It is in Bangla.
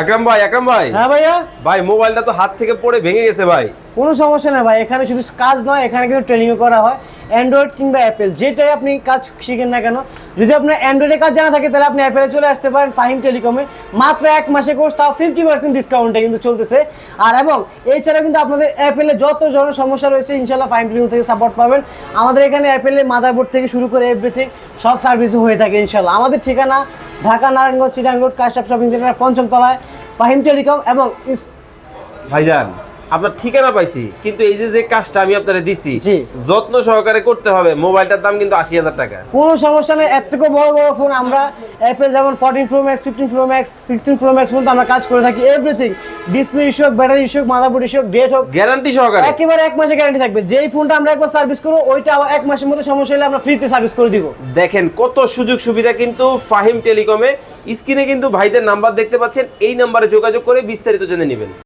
আকরাম ভাই আকরাম ভাই। হ্যাঁ ভাইয়া? ভাই মোবাইলটা তো হাত থেকে পড়ে ভেঙে গেছে ভাই। কোনো সমস্যা না ভাই এখানে শুধু কাজ নয় এখানে কিন্তু ট্রেনিংও করা হয়। অ্যান্ড্রয়েড কিংবা অ্যাপেল যেটাই আপনি কাজ শিখেন না কেন যদি আপনার অ্যান্ড্রয়েডে কাজ জানা থাকে তাহলে আপনি অ্যাপেলে চলে আসতে পারেন ফাহিম টেলিকমে মাত্র এক মাসে কোর্স তাও ফিফটি পার্সেন্ট ডিসকাউন্টে কিন্তু চলতেছে। আর এবং এছাড়া কিন্তু আপনাদের অ্যাপেলে যত ধরনের সমস্যা রয়েছে ইনশাল্লাহ ফাহিম টেলিকম থেকে সাপোর্ট পাবেন। আমাদের এখানে অ্যাপেলের মাদারবোর্ড থেকে শুরু করে এভরিথিং সব সার্ভিসও হয়ে থাকে ইনশাল্লাহ আমাদের ঠিকানা ঢাকা নারায়ণগঞ্জ চিটাং রোড কাশাপ শপিং সেন্টার পঞ্চম তলায় পাহিম টেলিকম এবং ভাইজান আপনার ঠিকানা পাইছি কিন্তু এই যে যে কাজটা আমি আপনারে দিছি যত্ন সহকারে করতে হবে মোবাইলটার দাম কিন্তু আশি হাজার টাকা। কোনো সমস্যা নেই এর থেকেও বড় বড় ফোন আমরা অ্যাপেল যেমন fourteen pro max fifteen pro max sixteen pro max পর্যন্ত আমরা কাজ করে থাকি এভরিথিং ডিসপ্লে ইস্যু হোক ব্যাটারি ইস্যু হোক মাদারবোর্ড ইস্যু হোক ডেট হোক গ্যারান্টি সহকারে। একেবারে এক মাসে গ্যারান্টি থাকবে। যেই ফোনটা আমরা একবার সার্ভিস করব ওইটা আবার এক মাসের মধ্যে সমস্যা হলে আমরা ফ্রিতে সার্ভিস করে দিব। দেখেন কত সুযোগ সুবিধা কিন্তু ফাহিম টেলিকমে স্ক্রিনে কিন্তু ভাইদের নাম্বার দেখতে পাচ্ছেন এই নাম্বারে যোগাযোগ করে বিস্তারিত জেনে নেবেন।